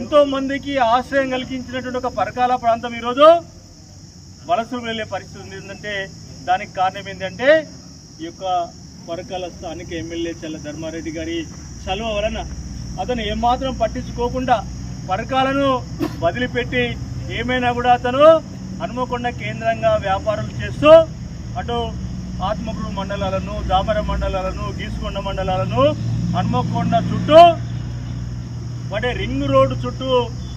ఎంతో మందికి ఆశ్రయం కలిగించినటువంటి ఒక పరకాల ప్రాంతం ఈరోజు వలసలు వెళ్ళే పరిస్థితి ఉంది. ఏంటంటే దానికి కారణం ఏంటంటే ఈ యొక్క పరకాల స్థానిక ఎమ్మెల్యే చల్ల ధర్మారెడ్డి గారి చలువ వలన అతను ఏమాత్రం పట్టించుకోకుండా పరకాలను వదిలిపెట్టి ఏమైనా కూడా అతను హనుమకొండ కేంద్రంగా వ్యాపారాలు చేస్తూ అటు ఆత్మకూరు మండలాలను దామర మండలాలను గీసుకొండ మండలాలను హనుమకొండ చుట్టూ అంటే రింగ్ రోడ్డు చుట్టూ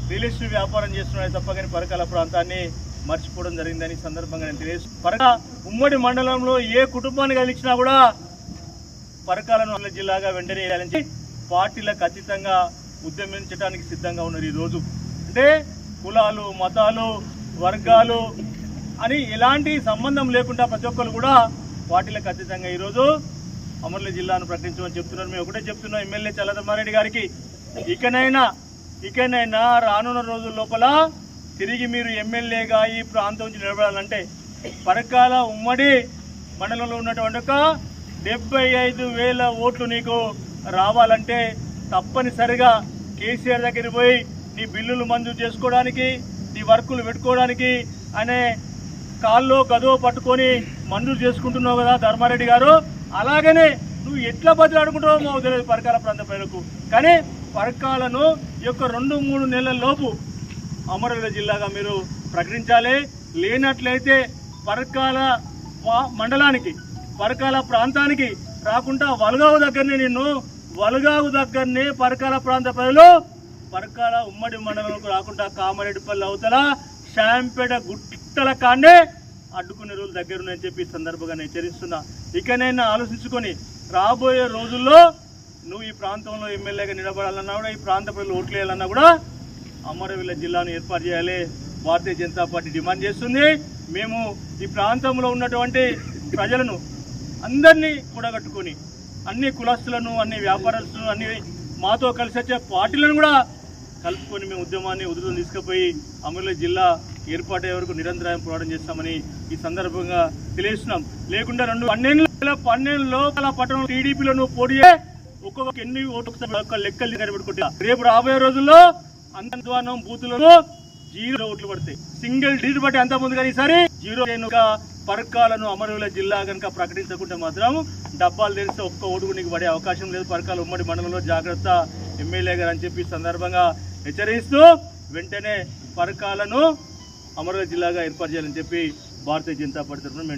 రియల్ ఎస్టేట్ వ్యాపారం చేస్తున్నాయి తప్ప కానీ పరకాల ప్రాంతాన్ని మర్చిపోవడం జరిగిందని సందర్భంగా నేను తెలియదు పరక ఉమ్మడి మండలంలో ఏ కుటుంబాన్ని కలిసినా కూడా పరకాలను జిల్లాగా వెంటనే వేయాలని పార్టీలకు అతీతంగా ఉద్యమించడానికి సిద్ధంగా ఉన్నారు ఈరోజు. అంటే కులాలు మతాలు వర్గాలు అని ఎలాంటి సంబంధం లేకుండా ప్రతి ఒక్కరు కూడా పార్టీలకు అతీతంగా ఈరోజు అమర్ల జిల్లాను ప్రకటించమని చెప్తున్నారు. మేము ఒకటే చెప్తున్నాం ఎమ్మెల్యే చల్లదమ్మారెడ్డి గారికి ఇకనైనా ఇకనైనా రానున్న రోజుల లోపల తిరిగి మీరు ఎమ్మెల్యేగా ఈ ప్రాంతం నుంచి నిలబడాలంటే పరకాల ఉమ్మడి మండలంలో ఉన్నటువంటి ఒక డెబ్బై ఐదు వేల ఓట్లు నీకు రావాలంటే తప్పనిసరిగా కేసీఆర్ దగ్గరికి పోయి నీ బిల్లులు మంజూరు చేసుకోవడానికి నీ వర్కులు పెట్టుకోవడానికి అనే కాల్లో గదో పట్టుకొని మంజూరు చేసుకుంటున్నావు కదా ధర్మారెడ్డి గారు. అలాగనే నువ్వు ఎట్లా బదులు బదిలాడుకుంటావో మాకు తెలియదు పరకాల ప్రాంత ప్రజలకు. కానీ పరకాలను ఈ యొక్క రెండు మూడు నెలల లోపు అమరవీర జిల్లాగా మీరు ప్రకటించాలి. లేనట్లయితే పరకాల వా- మండలానికి పరకాల ప్రాంతానికి రాకుండా వలగావు దగ్గరనే నిన్ను వలగావు దగ్గరనే పరకాల ప్రాంత ప్రజలు పరకాల ఉమ్మడి మండలంకు రాకుండా కామారెడ్డిపల్లి అవతల శాంపేట గుట్టల కాండే అడ్డుకునే రోజులు దగ్గర ఉన్నాయని చెప్పి సందర్భంగా నేను హెచ్చరిస్తున్నా. ఇకనైనా ఆలోచించుకొని రాబోయే రోజుల్లో నువ్వు ఈ ప్రాంతంలో ఎమ్మెల్యేగా నిలబడాలన్నా కూడా ఈ ప్రాంత ప్రజలు ఓట్లు వేయాలన్నా కూడా అమరవీల జిల్లాను ఏర్పాటు చేయాలి. భారతీయ జనతా పార్టీ డిమాండ్ చేస్తుంది. మేము ఈ ప్రాంతంలో ఉన్నటువంటి ప్రజలను అందరినీ కూడగట్టుకొని అన్ని కులస్తులను అన్ని వ్యాపారస్తులను అన్ని మాతో కలిసి వచ్చే పార్టీలను కూడా కలుపుకొని మేము ఉద్యమాన్ని ఉధృతం తీసుకుపోయి అమర్ల జిల్లా ఏర్పాటయ్యే వరకు నిరంతరాయం పోరాటం చేస్తామని ఈ సందర్భంగా తెలియజేస్తున్నాం. లేకుండా రెండు పన్నెండు వేల పన్నెండు లోపల పట్టణం టీడీపీలో నువ్వు పోటీ ఒక్కొక్క ఎన్ని ఓటు ఒక్క లెక్కలు కనిపెట్టుకుంటా. రేపు రాబోయే రోజుల్లో అంతర్ద్వానం బూతులలో జీరో ఓట్లు పడతాయి. సింగిల్ డిజిట్ బట్టి అంత ముందు కానీ ఈసారి జీరో పరకాలను అమరవీల జిల్లా కనుక ప్రకటించకుంటే మాత్రం డబ్బాలు తెలిస్తే ఒక్క ఓటుకు నీకు పడే అవకాశం లేదు. పరకాల ఉమ్మడి మండలంలో జాగ్రత్త ఎమ్మెల్యే గారు అని చెప్పి సందర్భంగా హెచ్చరిస్తూ వెంటనే పరకాలను అమరవీల జిల్లాగా ఏర్పాటు చేయాలని చెప్పి భారతీయ జనతా పార్టీ తరఫున